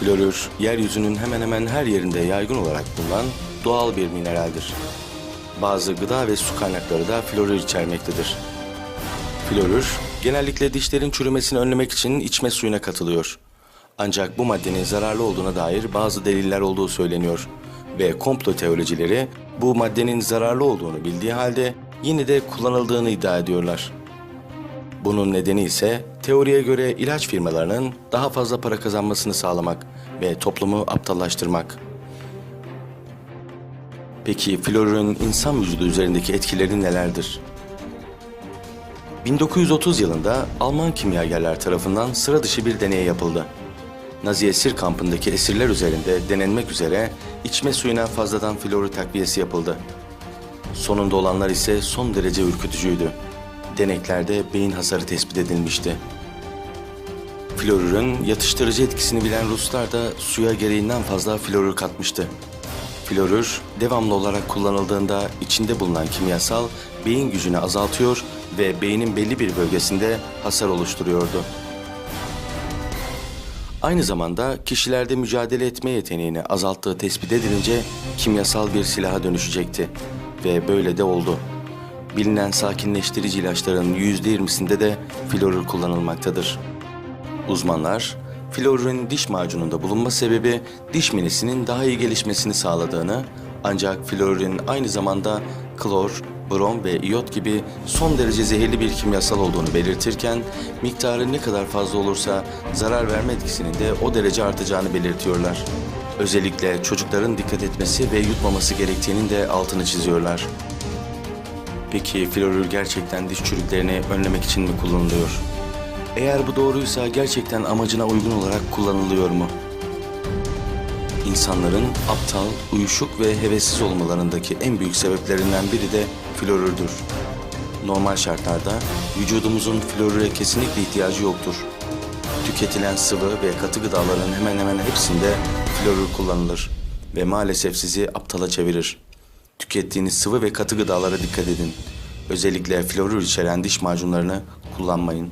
Florür, yeryüzünün hemen hemen her yerinde yaygın olarak bulunan doğal bir mineraldir. Bazı gıda ve su kaynakları da florür içermektedir. Florür, genellikle dişlerin çürümesini önlemek için içme suyuna katılıyor. Ancak bu maddenin zararlı olduğuna dair bazı deliller olduğu söyleniyor. Ve komplo teoricileri bu maddenin zararlı olduğunu bildiği halde yine de kullanıldığını iddia ediyorlar. Bunun nedeni ise teoriye göre ilaç firmalarının daha fazla para kazanmasını sağlamak ve toplumu aptallaştırmak. Peki florürün insan vücudu üzerindeki etkileri nelerdir? 1930 yılında Alman kimyagerler tarafından sıra dışı bir deney yapıldı. Nazi esir kampındaki esirler üzerinde denenmek üzere içme suyuna fazladan florür takviyesi yapıldı. Sonunda olanlar ise son derece ürkütücüydü. Deneklerde beyin hasarı tespit edilmişti. Florürün yatıştırıcı etkisini bilen Ruslar da suya gereğinden fazla florür katmıştı. Florür devamlı olarak kullanıldığında içinde bulunan kimyasal beyin gücünü azaltıyor ve beynin belli bir bölgesinde hasar oluşturuyordu. Aynı zamanda kişilerde mücadele etme yeteneğini azalttığı tespit edilince kimyasal bir silaha dönüşecekti ve böyle de oldu. Bilinen sakinleştirici ilaçların yüzde yirmisinde de florür kullanılmaktadır. Uzmanlar, florürün diş macununda bulunma sebebi diş minesinin daha iyi gelişmesini sağladığını, ancak florürün aynı zamanda klor, brom ve iyot gibi son derece zehirli bir kimyasal olduğunu belirtirken, miktarı ne kadar fazla olursa zarar verme etkisinin de o derece artacağını belirtiyorlar. Özellikle çocukların dikkat etmesi ve yutmaması gerektiğinin de altını çiziyorlar. Peki florür gerçekten diş çürüklerini önlemek için mi kullanılıyor? Eğer bu doğruysa gerçekten amacına uygun olarak kullanılıyor mu? İnsanların aptal, uyuşuk ve hevessiz olmalarındaki en büyük sebeplerinden biri de florürdür. Normal şartlarda vücudumuzun florüre kesinlikle ihtiyacı yoktur. Tüketilen sıvı ve katı gıdaların hemen hemen hepsinde florür kullanılır ve maalesef sizi aptala çevirir. Tükettiğiniz sıvı ve katı gıdalara dikkat edin. Özellikle florür içeren diş macunlarını kullanmayın.